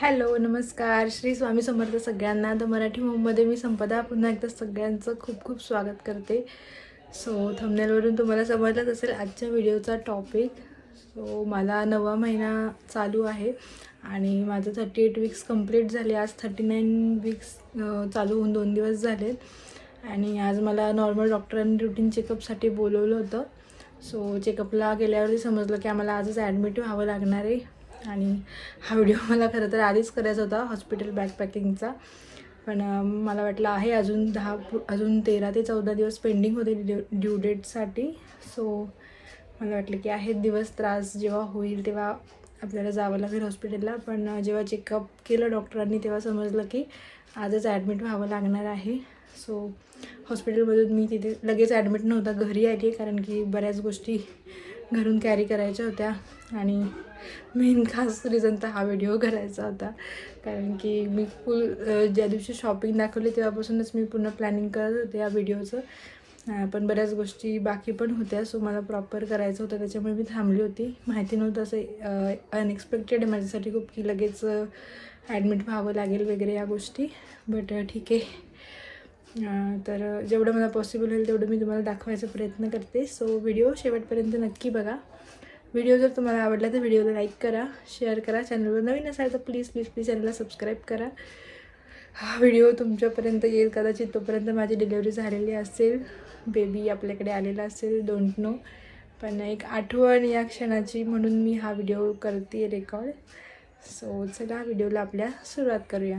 Hello नमस्कार. श्री स्वामी समर्थ सगळ्यांना. The Marathi होममध्ये मी संपदा. पुन्हा एकदा सगळ्यांचं खूप खूप स्वागत करते. सो थंबनेलवरून तुम्हाला समजलंच असेल आजच्या व्हिडिओचा टॉपिक सो मला नवा महिना चालू आहे आणि माझं थर्टी एट वीक्स कंप्लीट झाले. आज थर्टी नाईन वीक्स चालू होऊन दोन दिवस झाले आणि आज मला नॉर्मल डॉक्टरांनी रुटीन चेकअपसाठी बोलवलं होतं. सो चेकअपला गेल्यावरती समजलं की आम्हाला आजच ॲडमिट व्हावं लागणार आहे. आणि हा व्हिडिओ मला खरं तर आधीच करायचा होता हॉस्पिटल बॅकपॅकिंगचा पण मला वाटलं आहे अजून दहा अजून तेरा ते चौदा दिवस पेंडिंग होते ड्यू ड्यू डेटसाठी सो मला वाटलं की आहेत दिवस त्रास जेव्हा होईल तेव्हा आपल्याला जावं लागेल हॉस्पिटलला पण जेव्हा चेकअप केलं डॉक्टरांनी तेव्हा समजलं की आजच ॲडमिट व्हावं लागणार आहे. सो हॉस्पिटलमधून मी तिथे लगेच ॲडमिट नव्हता घरी आली कारण की बऱ्याच गोष्टी घरून कॅरी करायच्या होत्या. आणि मेन खास रिझन तर हा व्हिडिओ करायचा होता. कारण की मी फुल ज्या दिवशी शॉपिंग दाखवली तेव्हापासूनच मी पूर्ण प्लॅनिंग करत होते या व्हिडिओचं पण बऱ्याच गोष्टी बाकी पण होत्या सो मला प्रॉपर करायचं होतं त्याच्यामुळे मी थांबली होती. माहिती नव्हतं असं अनएक्सपेक्टेड आहे माझ्यासाठी खूप की लगेच ॲडमिट व्हावं लागेल वगैरे या गोष्टी. बट ठीक आहे. तर जेवढं मला पॉसिबल होईल तेवढं मी तुम्हाला दाखवायचा प्रयत्न करते. सो व्हिडिओ शेवटपर्यंत नक्की बघा. व्हिडिओ जर तुम्हाला आवडला तर व्हिडिओला लाईक करा शेअर करा. चॅनलवर नवीन असाल तर प्लीज प्लीज प्लीज चॅनलला सबस्क्राईब करा. हा व्हिडिओ तुमच्यापर्यंत येईल कदाचित तोपर्यंत माझी डिलेवरी झालेली असेल बेबी आपल्याकडे आलेला असेल डोंट नो पण एक आठवण या क्षणाची म्हणून मी हा व्हिडिओ करते रेकॉर्ड. सो चला व्हिडिओला आपल्या सुरुवात करूया.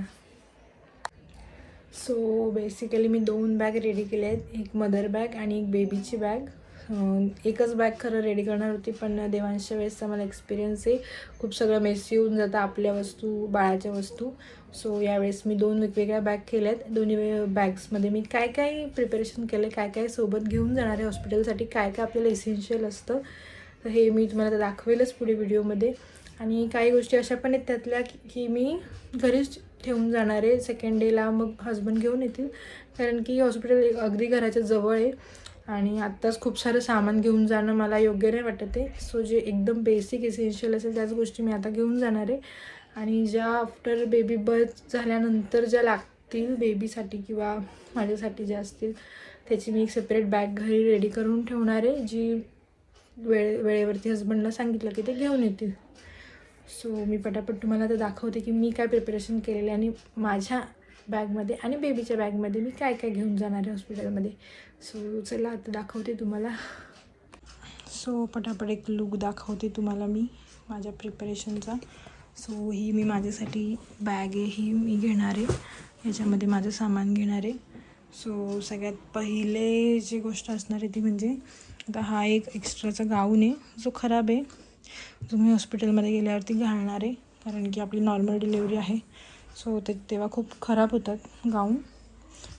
सो बेसिकली मी दोन बॅग रेडी केल्या आहेत एक मदर बॅग आणि एक बेबीची बॅग एकच बॅग खरं रेडी करणार होती पण देवांशच्या वेळेसचा मला एक्सपिरियन्स आहे. खूप सगळं मेसी येऊन जातं आपल्या वस्तू बाळाच्या वस्तू. सो यावेळेस मी दोन वेगवेगळ्या बॅग केल्या आहेत दोन्ही बॅग्समध्ये मी काय काय प्रिपरेशन केलं काय काय सोबत घेऊन जाणार आहे हॉस्पिटलसाठी काय काय आपल्याला इसेन्शियल असतं तर हे मी तुम्हाला दाखवेलच पुढे व्हिडिओमध्ये आणि काही गोष्टी अशा पण आहेत त्यातल्या की मी घरीच ठेवून जाणार आहे. सेकंड डेला मग हस्बंड घेऊन येतील. कारण की हॉस्पिटल एक अगदी घराच्या जवळ आहे. आणि आत्ताच खूप सारं सामान घेऊन जाणं मला योग्य नाही वाटत आहे. सो जे एकदम बेसिक इसेन्शियल असेल त्याच गोष्टी मी आता घेऊन जाणार आहे. आणि ज्या आफ्टर बेबी बर्थ झाल्यानंतर ज्या लागतील बेबीसाठी किंवा माझ्यासाठी ज्या असतील त्याची मी एक सेपरेट बॅग घरी रेडी करून ठेवणार आहे जी वेळे वेळेवरती हस्बंडला सांगितलं की ते घेऊन येतील. सो मी पटापट तुम्हाला तर दाखवते की मी काय प्रिपरेशन केलेलं आहे आणि माझ्या बॅगमध्ये आणि बेबीच्या बॅगमध्ये मी काय काय घेऊन जाणार आहे हॉस्पिटलमध्ये. सो चला आता दाखवते तुम्हाला. सो पटापट एक लुक दाखवते तुम्हाला मी माझ्या प्रिपरेशनचा सो ही मी माझ्यासाठी बॅग आहे ही मी घेणार आहे. याच्यामध्ये माझं सामान घेणार आहे. सो सगळ्यात पहिले जी गोष्ट असणार आहे ती म्हणजे आता हा एक एक्स्ट्राचा गाऊन आहे जो खराब आहे. जो मी हॉस्पिटलमध्ये गेल्यावरती घालणार आहे कारण की आपली नॉर्मल डिलेवरी आहे. सो ते तेव्हा खूप खराब होतात गाऊन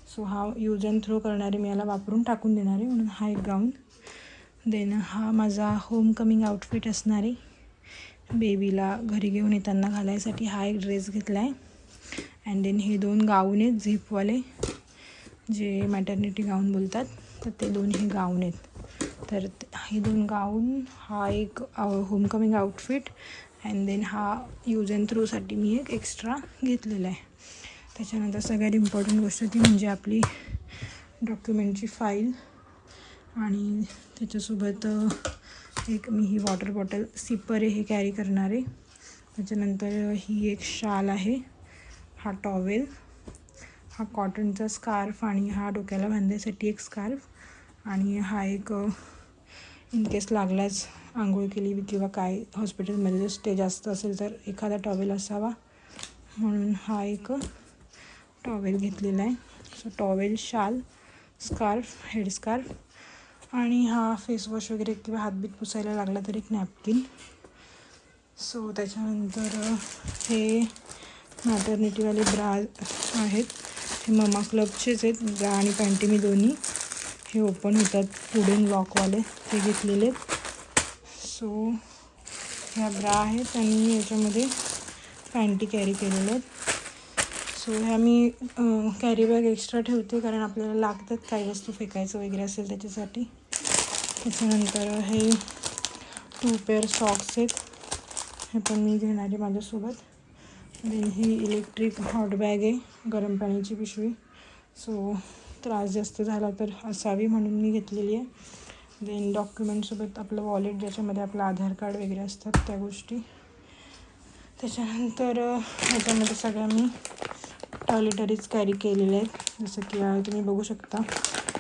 सो हा यूज अँड थ्रो करणारे मी याला वापरून टाकून देणार आहे. म्हणून हा एक गाऊन देन हा माझा होम कमिंग आउटफिट असणार आहे. बेबीला घरी घेऊन येताना घालायसाठी हा एक ड्रेस घेतला आहे अँड देन हे दोन गाऊन आहेत झिपवाले जे मॅटर्निटी गाऊन बोलतात. तर ते दोन हे गाऊन आहेत. तर हे दोन गाऊन हा एक होमकमिंग आउटफिट अँड देन हा यूज अँड थ्रूसाठी मी एक एक्स्ट्रा घेतलेला आहे. त्याच्यानंतर सगळ्यात इम्पॉर्टंट गोष्ट ती म्हणजे आपली डॉक्युमेंटची फाईल आणि त्याच्यासोबत एक मी ही वॉटर बॉटल सिपर आहे हे कॅरी करणार आहे. त्याच्यानंतर ही एक शाल आहे हा टॉवेल हा कॉटनचा स्कार्फ आणि हा डोक्याला बांधायसाठी एक स्कार्फ आणि हा एक इन केस लागलाच आंघोळ केली किंवा काय हॉस्पिटलमध्ये जर स्टे जास्त असेल तर एखादा टॉवेल असावा. म्हणून हा एक टॉवेल घेतलेला आहे. सो टॉवेल शाल स्कार्फ हेडस्कार्फ आणि हा फेसवॉश वगैरे किंवा हातबीत पुसायला लागला तर एक नॅपकिन सो त्याच्यानंतर हे मॅटर्निटीवाले ब्रा आहेत. हे ममा क्लबचेच आहेत. ब्रा आणि पॅन्टी मी दोन्ही हे ओपन होतात. पुढून लॉकवाले ते घेतलेले आहेत. सो ह्या ब्रा आहेत आणि याच्यामध्ये पॅन्टी कॅरी केलेल्या आहेत. सो ह्या मी कॅरी बॅग एक्स्ट्रा ठेवते कारण आपल्याला लागतात काही वस्तू फेकायचं वगैरे असेल त्याच्यासाठी. त्याच्यानंतर हे टू पेअर सॉक्स आहेत. हे पण मी घेणार आहे माझ्यासोबत. देन ही इलेक्ट्रिक हॉट बॅग आहे गरम पाण्याची पिशवी. सो त्रास जास्त झाला तर असावी म्हणून मी घेतलेली आहे. देन डॉक्युमेंटसोबत आपलं वॉलेट ज्याच्यामध्ये आपलं आधार कार्ड वगैरे असतात त्या गोष्टी. त्याच्यानंतर ह्याच्यामध्ये सगळ्या मी टॉयलेटरीज कॅरी केलेल्या आहेत. जसं की तुम्ही बघू शकता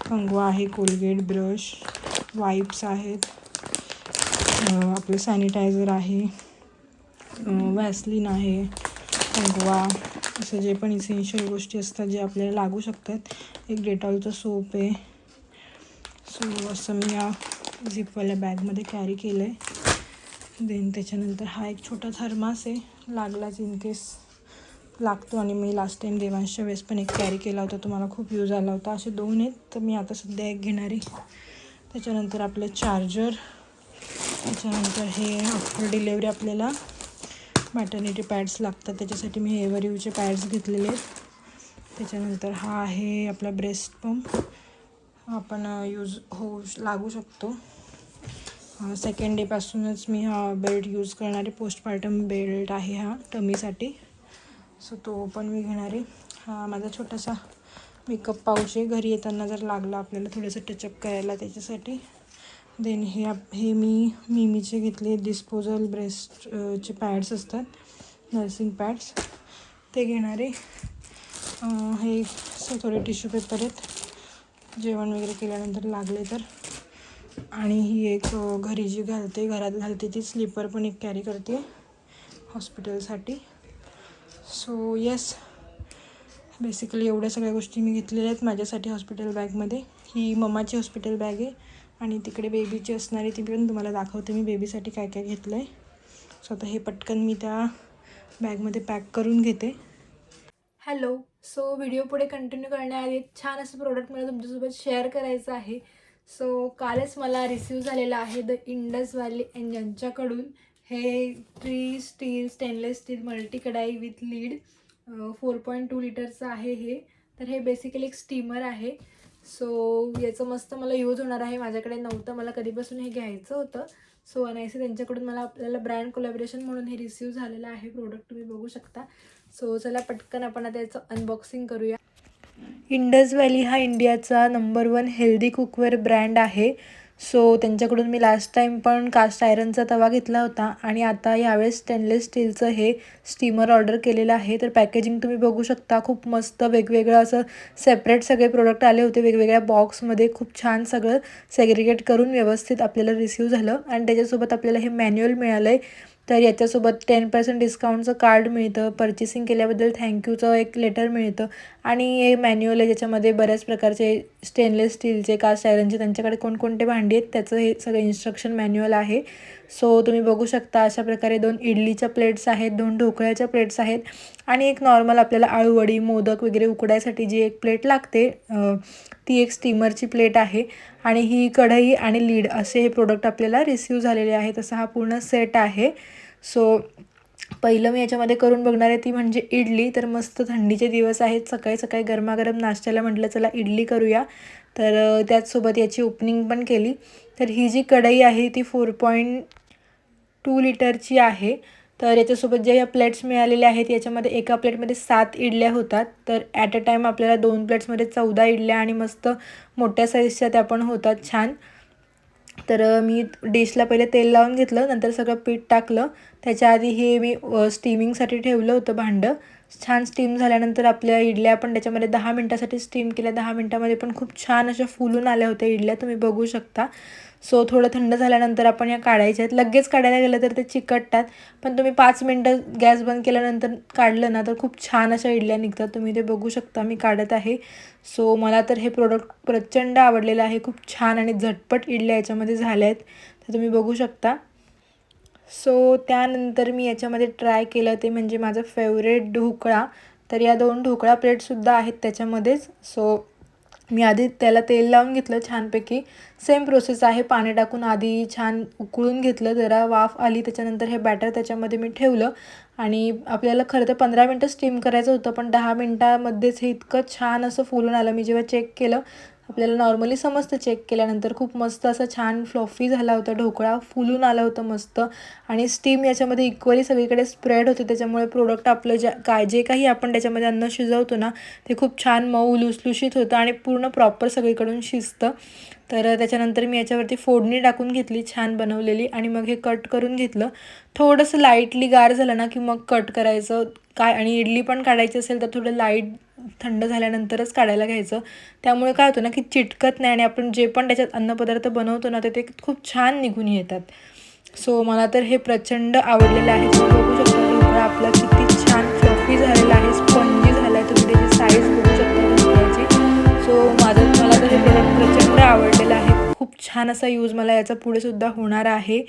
कंगवा आहे कोलगेट ब्रश वाईप्स आहेत. आपलं सॅनिटायझर आहे. वॅसलिन आहे कंगवा असं जे पण इसेन्शियल गोष्टी असतात जे आपल्याला लागू शकतात. एक डेटॉलचं सोप आहे. सो असं मी या झिपवाल्या बॅगमध्ये कॅरी केलं आहे देन त्याच्यानंतर हा एक छोटा थर्मास आहे. लागलाच इन केस लागतो आणि मी लास्ट टाईम देवांशच्या वेळेस पण एक कॅरी केला होता. तो मला खूप यूज आला होता. असे दोन आहेत. तर मी आता सध्या एक घेणार आहे. त्याच्यानंतर आपलं चार्जर त्याच्यानंतर हे आफ्टर डिलेवरी आपल्याला मॅटर्निटी पॅड्स लागतात. त्याच्यासाठी मी एवर यूचे पॅड्स घेतलेले आहेत. त्याच्यानंतर हा आहे आपला ब्रेस्ट पंप आपण यूज होऊ लागू शकतो. सेकंड डेपासूनच मी हा बेल्ट यूज करणारे पोस्टपार्टम बेल्ट आहे हा टमीसाठी. सो तो पण मी घेणार. आहे हा माझा छोटासा मेकअप पाऊच आहे. घरी येताना जर लागला आपल्याला थोडंसं टचअप करायला त्याच्यासाठी. देन हे आप हे मी मिमीचे घेतले. डिस्पोजल ब्रेस्टचे पॅड्स असतात. नर्सिंग पॅड्स ते घेणारे. हे असं थोडे टिश्यू पेपर आहेत. जेवण वगैरे केल्यानंतर लागले तर. आणि ही एक घरी जी घालते घरात घालते ती स्लीपर पण एक कॅरी करते हॉस्पिटलसाठी. सो येस बेसिकली एवढ्या सगळ्या गोष्टी मी घेतलेल्या आहेत माझ्यासाठी हॉस्पिटल बॅगमध्ये. ही मम्माची हॉस्पिटल बॅग आहे आणि तिकडे बेबीची असणारी ती पण तुम्हाला दाखवते मी बेबीसाठी काय काय घेतलं आहे सो आता हे पटकन मी त्या बॅगमध्ये पॅक करून घेते. हॅलो सो व्हिडिओ पुढे कंटिन्यू करण्याआधी एक छान असं प्रोडक्ट मला तुमच्यासोबत शेअर करायचं आहे. सो कालच मला रिसीव झालेलं आहे द इंडस व्हॅली अँड यांच्याकडून. हे tri steel stainless steel multi kadhai with lid four point two लिटरचं आहे हे. तर हे बेसिकली एक स्टीमर आहे. सो याचं मस्त मला यूज होणार आहे. माझ्याकडे नव्हतं मला कधीपासून हे घ्यायचं होतं. सो अनायसे त्यांच्याकडून मला आपल्याला ब्रँड कोलॅबरेशन म्हणून हे रिसीव झालेलं आहे. प्रोडक्ट तुम्ही बघू शकता. सो चला पटकन आपण आता याचं अनबॉक्सिंग करूया. इंडस व्हॅली हा इंडियाचा number one healthy cookware brand आहे. सो त्यांच्याकडून मी लास्ट टाईम पण कास्ट आयरनचा तवा घेतला होता आणि आता यावेळेस स्टेनलेस स्टीलचं हे स्टीमर ऑर्डर केलेलं आहे. तर पॅकेजिंग तुम्ही बघू शकता खूप मस्त वेगवेगळं असं सेपरेट सगळे प्रोडक्ट आले होते. वेगवेगळ्या बॉक्समध्ये खूप छान सगळं सेग्रिगेट करून व्यवस्थित आपल्याला रिसीव झालं. आणि त्याच्यासोबत आपल्याला हे मॅन्युअल मिळालं आहे तर याच्यासोबत टेन पर्सेंट डिस्काउंटचं कार्ड मिळतं. पर्चेसिंग केल्याबद्दल थँक्यूचं एक लेटर मिळतं. आणि हे मॅन्युअल आहे ज्याच्यामध्ये बऱ्याच प्रकारचे स्टेनलेस स्टीलचे कास्ट आयरनचे त्यांच्याकडे कोणकोणते भांडी आहेत त्याचं हे सगळं इन्स्ट्रक्शन मॅन्युअल आहे. सो तुम्ही बघू शकता अशा प्रकारे दोन इडलीच्या प्लेट्स आहेत दोन ढोकळ्याच्या प्लेट्स आहेत आणि एक नॉर्मल आपल्याला आळूवडी मोदक वगैरे उकडायसाठी जी एक प्लेट लागते ती एक स्टीमरची प्लेट आहे. आणि ही कढई आणि लीड असे हे प्रोडक्ट आपल्याला रिसीव झालेले आहेत असा हा पूर्ण सेट आहे. सो पहिलं मी याच्यामध्ये करून बघणार आहे ती म्हणजे इडली. तर मस्त थंडीचे दिवस आहेत. सकाळी सकाळी गरमागरम नाश्त्याला म्हटलं चला इडली करूया. तर त्याचसोबत याची ओपनिंग पण केली. तर ही जी कढई आहे ती फोर पॉईंट टू लिटरची आहे. तर याच्यासोबत ज्या या प्लेट्स मिळालेल्या आहेत याच्यामध्ये एका प्लेटमध्ये सात इडल्या होतात. तर ॲट अ टाईम आपल्याला दोन प्लेट्समध्ये चौदा इडल्या आणि मस्त मोठ्या साईजच्या त्या पण होतात. छान. तर मी डिशला पहिले तेल लावून घेतलं नंतर सगळं पीठ टाकलं. त्याच्या आधी हे मी स्टीमिंगसाठी ठेवलं होतं भांडं. छान स्टीम झाल्यानंतर आपल्या इडल्या आपण त्याच्यामध्ये दहा मिनटासाठी स्टीम केल्या. दहा मिनटामध्ये पण खूप छान अशा फुलून आल्या होत्या इडल्या. तुम्ही बघू शकता. सो थोडं थंड झाल्यानंतर आपण या काढायच्या आहेत. लगेच काढायला गेलं तर ते चिकटतात. पण तुम्ही पाच मिनटं गॅस बंद केल्यानंतर काढलं ना तर खूप छान अशा इडल्या निघतात. तुम्ही ते बघू शकता मी काढत आहे. सो मला तर हे प्रोडक्ट प्रचंड आवडलेलं आहे. खूप छान आणि झटपट इडल्या याच्यामध्ये झाल्या आहेत. तर तुम्ही बघू शकता. सो त्यानंतर मी याच्यामध्ये ट्राय केलं ते म्हणजे माझं फेवरेट ढोकळा. तर या दोन ढोकळा प्लेटसुद्धा आहेत त्याच्यामध्येच. सो मी आधी त्याला तेल लावून घेतलं छानपैकी. सेम प्रोसेस आहे. पाणी टाकून आधी छान उकळून घेतलं. जरा वाफ आली त्याच्यानंतर हे बॅटर त्याच्यामध्ये मी ठेवलं. आणि आपल्याला खरं तर पंधरा मिनटं स्टीम करायचं होतं पण दहा मिनटामध्येच हे इतकं छान असं फुलून आलं. मी जेव्हा चेक केलं आपल्याला नॉर्मली समजतं चेक केल्यानंतर. खूप मस्त असं छान फ्लॉफी झाला होता. ढोकळा फुलून आला होता मस्त. आणि स्टीम याच्यामध्ये इक्वली सगळीकडे स्प्रेड होते. त्याच्यामुळे प्रोडक्ट आपलं ज्या काय जे काही आपण त्याच्यामध्ये अन्न शिजवतो ना ते खूप छान मऊ लुसलुशीत होतं आणि पूर्ण प्रॉपर सगळीकडून शिजतं. तर त्याच्यानंतर मी याच्यावरती फोडणी टाकून घेतली छान बनवलेली. आणि मग हे कट करून घेतलं. थोडंसं लाईटली गार झालं ना की मग कट करायचं. काय आणि इडली पण काढायची असेल तर थोडं लाइट थंड झाल्यानंतरच काढायला घ्यायचं. त्यामुळे काय होतं ना की चिटकत नाही आणि आपण जे पण त्याच्यात अन्नपदार्थ बनवतो ना ते खूप छान निघून येतात. सो मला तर हे प्रचंड आवडलेलं आहे. तुम्ही बघू शकता ढोकळा आपला किती छान फ्लफी झालेला आहे. स्पंजी झाला आहे तुम्ही त्याची साईज बघू शकता ढोकळ्याची सो माझं मला तर हे प्रोडक्ट प्रचंड आवडलेलं आहे. खूप छान असा यूज मला याचा पुढे सुद्धा होणार आहे.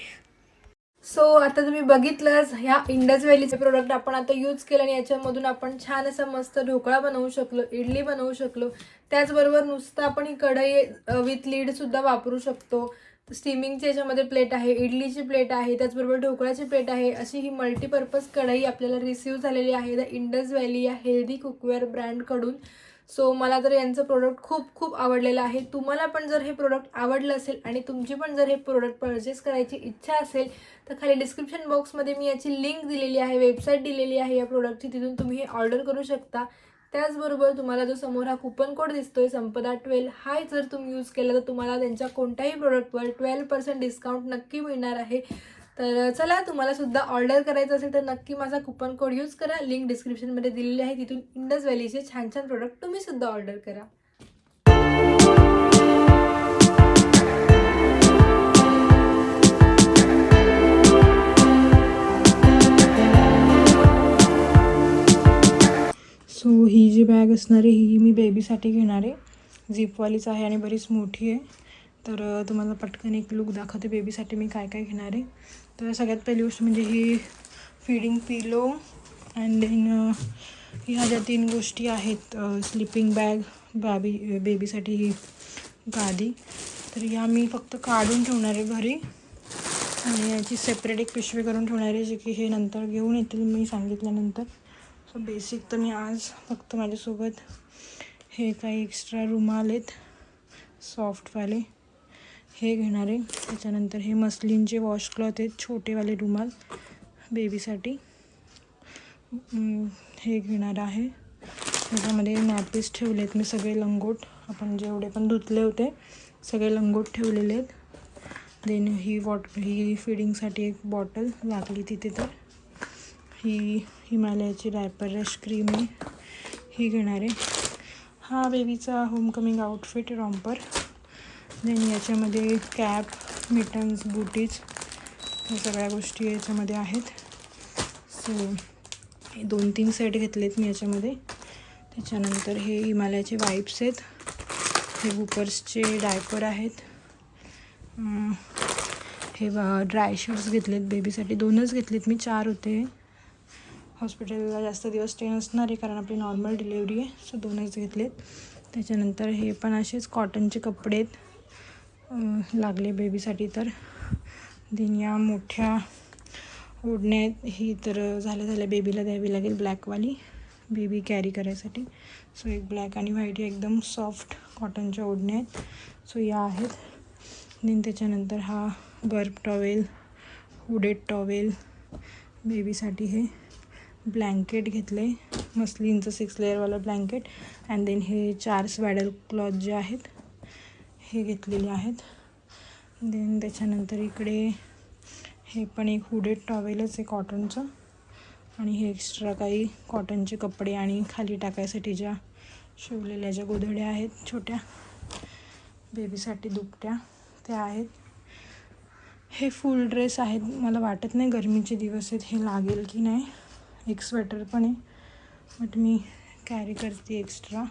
सो आता तुम्ही बघितलंच ह्या इंडस व्हॅलीचे प्रोडक्ट आपण आता यूज केलं आणि याच्यामधून आपण छान असा मस्त ढोकळा बनवू शकलो इडली बनवू शकलो. त्याचबरोबर नुसतं आपण ही कढई विथ लीडसुद्धा वापरू शकतो. स्टीमिंगची याच्यामध्ये प्लेट आहे इडलीची प्लेट आहे त्याचबरोबर ढोकळ्याची प्लेट आहे. अशी ही मल्टीपर्पज कढई आपल्याला रिसिव्ह झालेली आहे. द इंडस व्हॅली या हेल्दी कुकवेअर ब्रँडकडून सो मला तर यांचं प्रोडक्ट खूप खूप आवडलेलं आहे तुम्हाला पण जर हे प्रोडक्ट आवडलं असेल आणि तुमची पण जर हे प्रोडक्ट परचेस करायची इच्छा असेल तर खाली डिस्क्रिप्शन बॉक्समध्ये मी याची लिंक दिलेली आहे वेबसाईट दिलेली आहे या प्रोडक्टची तिथून तुम्ही हे ऑर्डर करू शकता. त्याचबरोबर तुम्हाला जो समोर हा कुपन कोड दिसतोय संपदा ट्वेल्व हा जर तुम्ही यूज केला तर तुम्हाला त्यांच्या कोणत्याही प्रोडक्टवर ट्वेल्व पर्सेंट डिस्काउंट नक्की मिळणार आहे. तर चला तुम्हाला सुद्धा ऑर्डर करायचं असेल तर नक्की माझा कुपन कोड यूज करा. लिंक डिस्क्रिप्शनमध्ये दिलेली आहे. तिथून इंडस व्हॅलीचे छान छान प्रोडक्ट तुम्ही सुद्धा ऑर्डर करा. सो ही जी बॅग असणार आहे ही मी बेबीसाठी घेणार आहे. झिपवालीच आहे आणि बरीच मोठी आहे. तर तुम्हाला पटकन एक लुक दाखवते बेबीसाठी मी काय काय घेणार आहे. तर सगळ्यात पहिली गोष्ट म्हणजे ही फीडिंग पिलो अँड देन ह्या ज्या तीन गोष्टी आहेत स्लिपिंग बॅग बाबी बेबीसाठी ही गादी. तर ह्या मी फक्त काढून ठेवणार आहे घरी. आणि याची सेपरेट एक पिशवी करून ठेवणार आहे जे की हे नंतर घेऊन येतील मी सांगितल्यानंतर. सो बेसिक तर मी आज फक्त माझ्यासोबत हे काही एक्स्ट्रा रुमाल आहेत सॉफ्टवाले हे घेणार आहे. त्याच्यानंतर हे मस्लिनचे वॉशक्लॉथ आहेत छोटेवाले रुमाल बेबीसाठी हे घेणार आहे. त्याच्यामध्ये नॅपीस ठेवले आहेत मी सगळे लंगोट. आपण जेवढे पण धुतले होते सगळे लंगोट ठेवलेले आहेत. देन ही वॉट ही फिडिंगसाठी एक बॉटल लागली तिथे तर. ही हिमालयाची डायपर रश क्रीम आहे. ही घेणार आहे. हा बेबीचा होमकमिंग आउटफिट रॉम्पर देन याच्यामध्ये कॅप मिटन्स बुटीज या सगळ्या गोष्टी याच्यामध्ये आहेत. सो हे दोन तीन सेट घेतलेत मी याच्यामध्ये. त्याच्यानंतर हे हिमालयाचे वाईप्स आहेत. हे बुपर्सचे डायपर आहेत. हे ड्राय शर्ट्स घेतलेत. बेबीसाठी दोनच घेतलेत मी चार होते. हॉस्पिटलला जास्त दिवस स्टे नसणार आहे कारण आपली नॉर्मल डिलेवरी आहे. सो दोनच घेतलेत. त्याच्यानंतर हे पण असेच कॉटनचे कपडे आहेत. लागले बेबीसाठी तर. देन या मोठ्या ओढण्या आहेत ही तर झाल्या झाल्या बेबीला द्यावी लागेल ब्लॅकवाली बेबी कॅरी करायसाठी. सो एक ब्लॅक आणि व्हाईट एकदम सॉफ्ट कॉटनच्या ओढण्या आहेत. सो या आहेत. देन त्याच्यानंतर हा बर्फ टॉवेल हुडेड टॉवेल बेबीसाठी हे ब्लँकेट घेतले मस्लिनचं सिक्स लेअरवालं ब्लँकेट अँड देन हे चार स्वॅडल क्लॉथ जे आहेत हे घेतलेले आहेत. देन त्याच्यानंतर इकडे हे पण एक हुडेड टॉवेलच आहे कॉटनचं आणि हे एक्स्ट्रा काही कॉटनचे कपडे आणि खाली टाकायसाठी ज्या शिवलेल्या ज्या गोधड्या आहेत छोट्या बेबीसाठी दुपट्या त्या आहेत. हे फुल ड्रेस आहेत. मला वाटत नाही गरमीचे दिवस आहेत. हे लागेल की नाही? एक स्वेटर पण आहे. बट मी कॅरी करते एक्स्ट्रा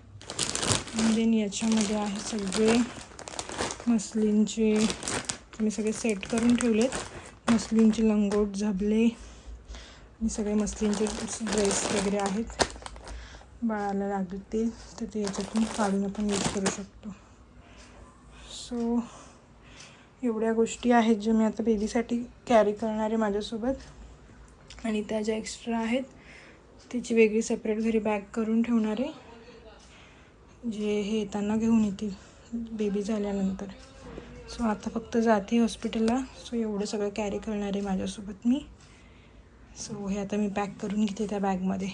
देन याच्यामध्ये आहे सगळे मसलींचे मी सगळे सेट करून ठेवलेत. मसलींचे लंगोट झबले. आणि सगळे मसलींचे ड्रेस वगैरे आहेत. बाळाला लागतील तर ते याच्यातून काढून आपण यूज करू शकतो. सो एवढ्या गोष्टी आहेत ज्या मी आता बेबीसाठी कॅरी करणार आहे माझ्यासोबत. आणि त्या ज्या एक्स्ट्रा आहेत त्याची वेगळी सेपरेट घरी बॅग करून ठेवणार. आहे जे हे येताना घेऊन येतील. बेबी झाल्यानंतर. सो आता फक्त जाते हॉस्पिटलला. सो एवढं सगळं कॅरी करणार आहे माझ्यासोबत मी. सो हे आता मी पॅक करून घेते त्या बॅगमध्ये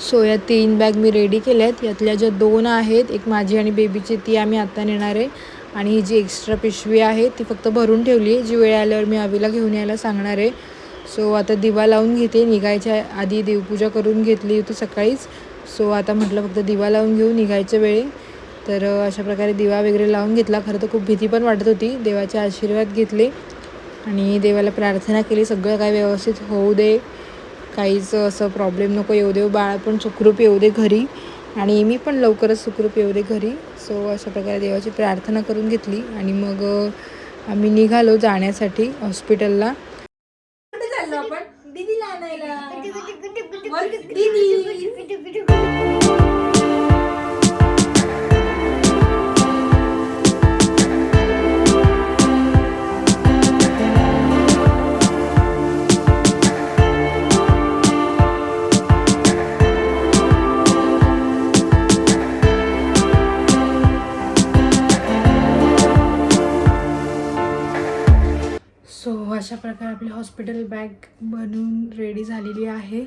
सो या तीन बॅग मी रेडी केल्या आहेत यातल्या ज्या दोन आहेत एक माझी आणि बेबीची ती आम्ही आत्ता नेणार आहे. आणि ही जी एक्स्ट्रा पिशवी आहे ती फक्त भरून ठेवली आहे. जी वेळ आल्यावर मी अवीला घेऊन यायला सांगणार आहे. सो आता दिवा लावून घेते. निघायच्या आधी देवपूजा करून घेतली होती सकाळीच. सो आता म्हटलं फक्त दिवा लावून घेऊ निघायच्या वेळी. तर अशा प्रकारे दिवा वगैरे लावून घेतला. खरं तर खूप भीती पण वाटत होती. देवाचे आशीर्वाद घेतले. आणि देवाला प्रार्थना केली सगळं काय व्यवस्थित होऊ दे. काहीच असं प्रॉब्लेम नको येऊ दे बाळ पण सुखरूप येऊ दे घरी. आणि मी पण लवकरच सुखरूप येऊ दे घरी सो अशा प्रकारे देवाची प्रार्थना करून घेतली आणि मग आम्ही निघालो जाण्यासाठी हॉस्पिटलला आपण हॉस्पिटल बॅग बनवून रेडी झालेली आहे.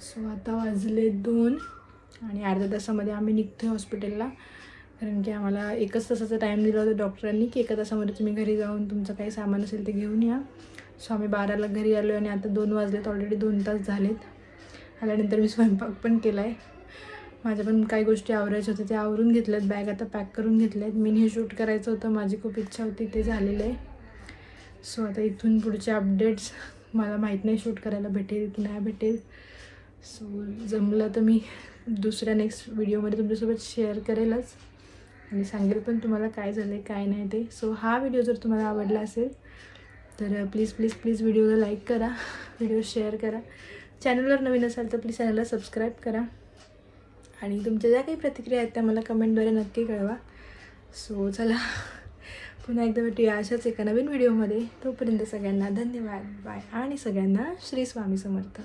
सो आता वाजले दोन आणि अर्ध्या तासामध्ये आम्ही निघतो आहे हॉस्पिटलला कारण की आम्हाला एकच तासाचा टाईम दिला होता डॉक्टरांनी की एका तासामध्ये तुम्ही घरी जाऊन तुमचं काही सामान असेल ते घेऊन या. सो आम्ही बाराला घरी आलो आणि आता दोन वाजलेत ऑलरेडी दोन तास झालेत. आल्यानंतर मी स्वयंपाक पण केला आहे माझ्या पण काही गोष्टी आवरायच्या होत्या त्या आवरून घेतल्यात. बॅग आता पॅक करून घेतल्यात. मी हे शूट करायचं होतं. माझी खूप इच्छा होती ते झालेलं आहे. सो आता इथून पुढचे अपडेट्स मला माहीत नाही शूट करायला भेटेल की नाही भेटेल. सो जमलं तर मी दुसऱ्या नेक्स्ट व्हिडिओमध्ये तुमच्यासोबत शेअर करेलच. आणि सांगेल पण तुम्हाला काय झालं आहे काय नाही ते. सो हा व्हिडिओ जर तुम्हाला आवडला असेल तर प्लीज प्लीज प्लीज व्हिडिओला लाईक करा. व्हिडिओ शेअर करा. चॅनलवर नवीन असाल तर प्लीज चॅनलला सबस्क्राईब करा. आणि तुमच्या ज्या काही प्रतिक्रिया आहेत त्या मला कमेंटद्वारे नक्की कळवा. सो चला. पुन्हा एकदा भेटूया अशाच एका नवीन व्हिडिओमध्ये. तोपर्यंत सगळ्यांना धन्यवाद. बाय. आणि सगळ्यांना श्री स्वामी समर्थ.